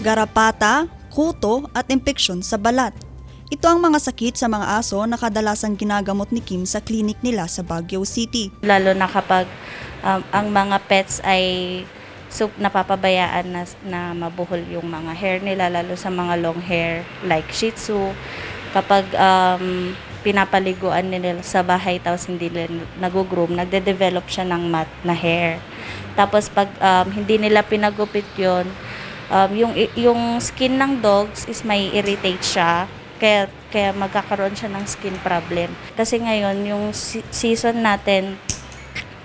garapata, kuto at impeksyon sa balat. Ito ang mga sakit sa mga aso na kadalasang ginagamot ni Kim sa klinik nila sa Baguio City. lalo na kapag um, ang mga pets ay so, napapabayaan na, na mabuhol yung mga hair nila, lalo sa mga long hair like Shih Tzu. Kapag um, pinapaliguan nila sa bahay tapos hindi nila nag-groom, nagde-develop siya ng mat na hair. Tapos pag um, hindi nila pinagupit yon um, yung, yung skin ng dogs is may irritate siya kaya kaya magkakaroon siya ng skin problem. Kasi ngayon yung season natin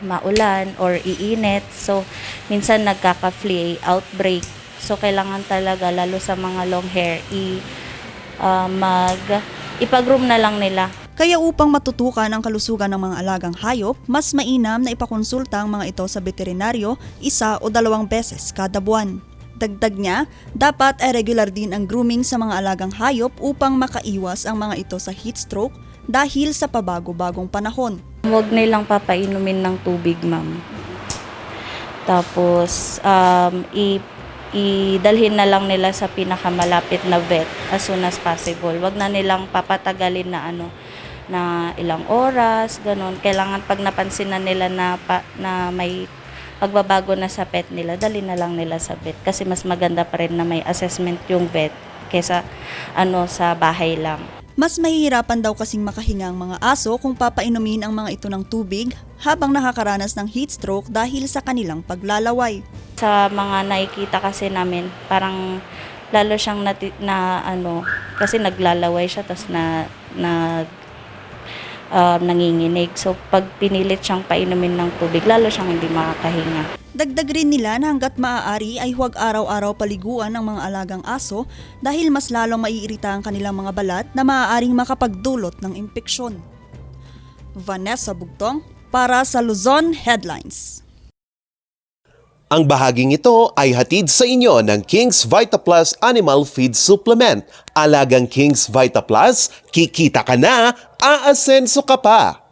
maulan or iinit. So minsan nagkaka-flea outbreak. So kailangan talaga lalo sa mga long hair i ah, mag ipag-groom na lang nila Kaya upang matutukan ang kalusugan ng mga alagang hayop, mas mainam na ipakonsulta ang mga ito sa veterinaryo isa o dalawang beses kada buwan. Dagdag niya, dapat ay regular din ang grooming sa mga alagang hayop upang makaiwas ang mga ito sa heat stroke dahil sa pabago-bagong panahon. Huwag nilang papainumin ng tubig, ma'am. Tapos, um, i idalhin na lang nila sa pinakamalapit na vet as soon as possible. Huwag na nilang papatagalin na ano na ilang oras, ganun. Kailangan pag napansin na nila na, pa, na may pagbabago na sa pet nila, dali na lang nila sa vet. Kasi mas maganda pa rin na may assessment yung vet kesa ano sa bahay lang. Mas mahihirapan daw kasing makahinga ang mga aso kung papainumin ang mga ito ng tubig habang nakakaranas ng heat stroke dahil sa kanilang paglalaway. sa mga nakikita kasi namin, parang lalo siyang nati, na ano, kasi naglalaway siya tapos na, na um, nanginginig. So, pag pinilit siyang painumin ng tubig, lalo siyang hindi makakahinga. Dagdag rin nila na hanggat maaari ay huwag araw-araw paliguan ng mga alagang aso dahil mas lalong maiirita ang kanilang mga balat na maaaring makapagdulot ng impeksyon. Vanessa Bugtong para sa Luzon Headlines. Ang bahaging ito ay hatid sa inyo ng King's Vita Plus Animal Feed Supplement. Alagang King's Vita Plus, kikita ka na, aasenso ka pa.